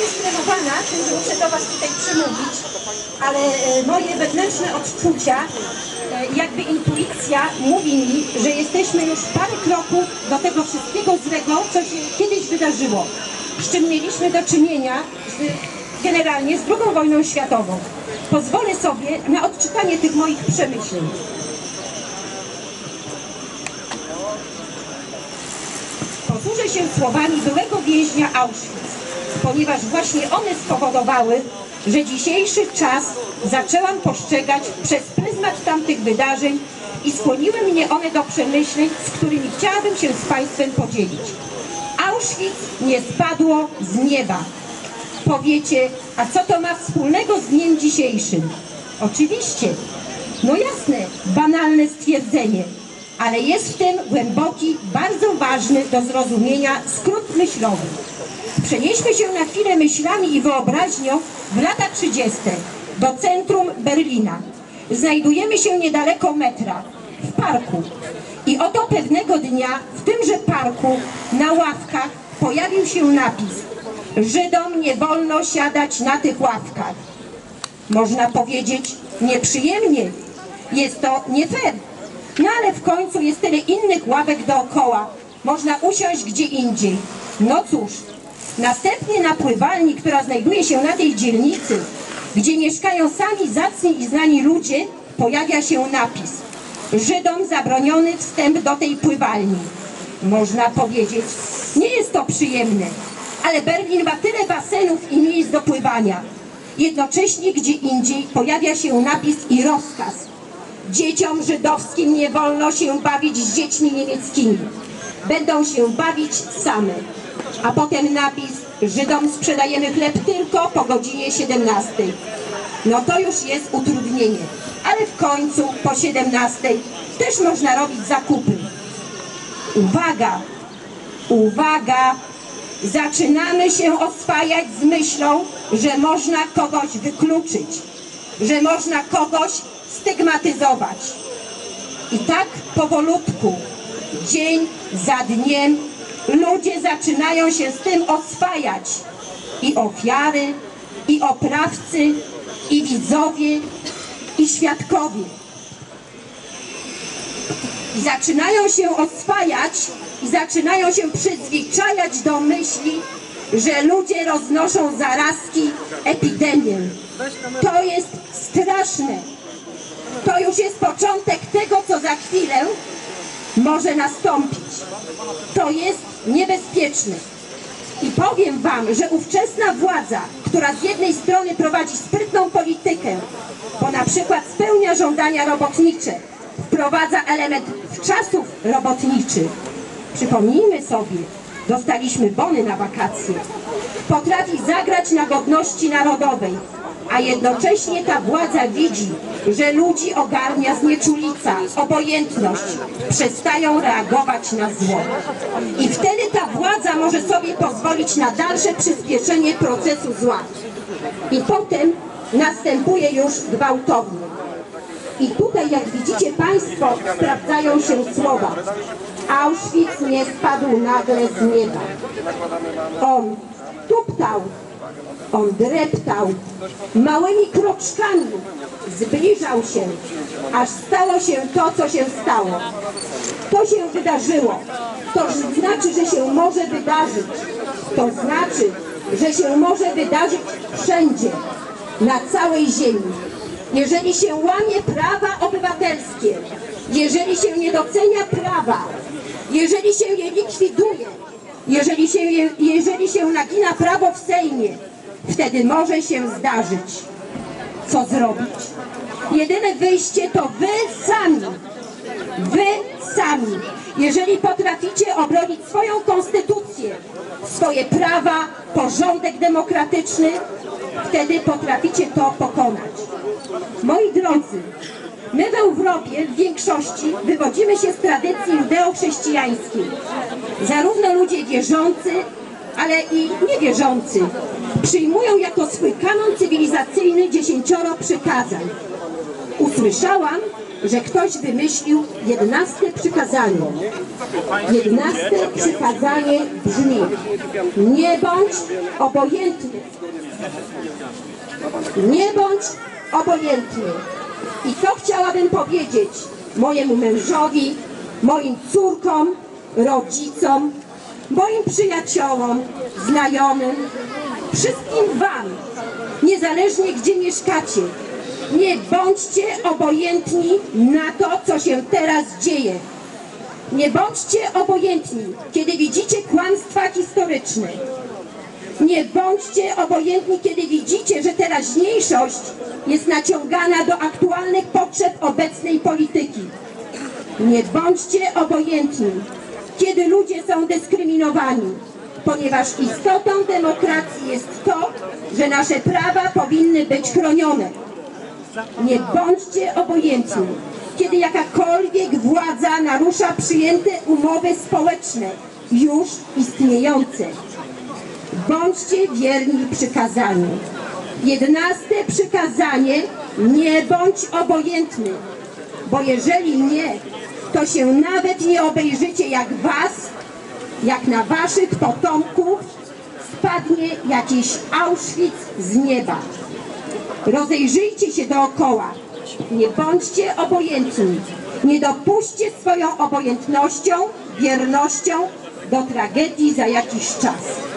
jest stremowana tym, że muszę do Was tutaj przemówić, ale e, moje wewnętrzne odczucia, e, jakby intuicja mówi mi, że jesteśmy już parę kroków do tego wszystkiego złego, co się kiedyś wydarzyło, z czym mieliśmy do czynienia z, generalnie z II wojną światową. Pozwolę sobie na odczytanie tych moich przemyśleń. Posłużę się słowami byłego więźnia Auschwitz, ponieważ właśnie one spowodowały, że dzisiejszy czas zaczęłam postrzegać przez pryzmat tamtych wydarzeń i skłoniły mnie one do przemyśleń, z którymi chciałabym się z Państwem podzielić. Auschwitz nie spadło z nieba. Powiecie, a co to ma wspólnego z dniem dzisiejszym? Oczywiście, no jasne, banalne stwierdzenie, ale jest w tym głęboki, bardzo ważny do zrozumienia skrót myślowy. Przenieśmy się na chwilę myślami i wyobraźnią w lata 30. do centrum Berlina. Znajdujemy się niedaleko metra, w parku. I oto pewnego dnia w tymże parku na ławkach pojawił się napis Żydom nie wolno siadać na tych ławkach. Można powiedzieć nieprzyjemnie, jest to nie fair. No ale w końcu jest tyle innych ławek dookoła. Można usiąść gdzie indziej. No cóż, następnie na pływalni, która znajduje się na tej dzielnicy, gdzie mieszkają sami zacni i znani ludzie, pojawia się napis Żydom zabroniony wstęp do tej pływalni. Można powiedzieć, nie jest to przyjemne, ale Berlin ma tyle basenów i miejsc do pływania. Jednocześnie gdzie indziej pojawia się napis i rozkaz. Dzieciom żydowskim nie wolno się bawić z dziećmi niemieckimi. Będą się bawić same. A potem napis Żydom sprzedajemy chleb tylko po godzinie 17. No to już jest utrudnienie. Ale w końcu po 17 też można robić zakupy. Uwaga! Uwaga! Zaczynamy się oswajać z myślą, że można kogoś wykluczyć, że można kogoś stygmatyzować. I tak powolutku, dzień za dniem, ludzie zaczynają się z tym oswajać. I ofiary, i oprawcy, i widzowie, i świadkowie. I zaczynają się oswajać i zaczynają się przyzwyczajać do myśli, że ludzie roznoszą zarazki, epidemię. To jest straszne. Już jest początek tego, co za chwilę może nastąpić. To jest niebezpieczne. I powiem Wam, że ówczesna władza, która z jednej strony prowadzi sprytną politykę, bo na przykład spełnia żądania robotnicze, wprowadza element czasów robotniczych. Przypomnijmy sobie, dostaliśmy bony na wakacje. Potrafi zagrać na godności narodowej, a jednocześnie ta władza widzi, że ludzi ogarnia znieczulica, obojętność, przestają reagować na zło. I wtedy ta władza może sobie pozwolić na dalsze przyspieszenie procesu zła. I potem następuje już gwałtownie. I tutaj, jak widzicie Państwo, sprawdzają się słowa. Auschwitz nie spadł nagle z nieba. On tuptał, on dreptał, małymi kroczkami zbliżał się, aż stało się to, co się stało. To się wydarzyło. To znaczy, że się może wydarzyć. To znaczy, że się może wydarzyć wszędzie, na całej ziemi. Jeżeli się łamie prawa obywatelskie, jeżeli się nie docenia prawa, jeżeli się je likwiduje, jeżeli się, je, jeżeli się nagina prawo w Sejmie, wtedy może się zdarzyć. Co zrobić? Jedyne wyjście to wy sami. Wy sami. Jeżeli potraficie obronić swoją konstytucję, swoje prawa, porządek demokratyczny, wtedy potraficie to pokonać. Moi drodzy, my w Europie w większości wywodzimy się z tradycji judeo-chrześcijańskiej. Zarówno ludzie wierzący, ale i niewierzący przyjmują jako swój kanon cywilizacyjny dziesięcioro przykazań. Usłyszałam, że ktoś wymyślił jedenaste przykazanie. Jedenaste przykazanie brzmi nie bądź obojętny. Nie bądź obojętny. I to chciałabym powiedzieć mojemu mężowi, moim córkom, rodzicom, moim przyjaciołom, znajomym, wszystkim Wam, niezależnie gdzie mieszkacie. Nie bądźcie obojętni na to, co się teraz dzieje. Nie bądźcie obojętni, kiedy widzicie kłamstwa historyczne. Nie bądźcie obojętni, kiedy widzicie, że teraźniejszość jest naciągana do aktualnych potrzeb obecnej polityki. Nie bądźcie obojętni, kiedy ludzie są dyskryminowani, ponieważ istotą demokracji jest to, że nasze prawa powinny być chronione. Nie bądźcie obojętni, kiedy jakakolwiek władza narusza przyjęte umowy społeczne, już istniejące. Bądźcie wierni przykazaniu. Jedenaste przykazanie, nie bądź obojętny, bo jeżeli nie, to się nawet nie obejrzycie jak was, jak na waszych potomków spadnie jakiś Auschwitz z nieba. Rozejrzyjcie się dookoła. Nie bądźcie obojętni. Nie dopuśćcie swoją obojętnością, wiernością do tragedii za jakiś czas.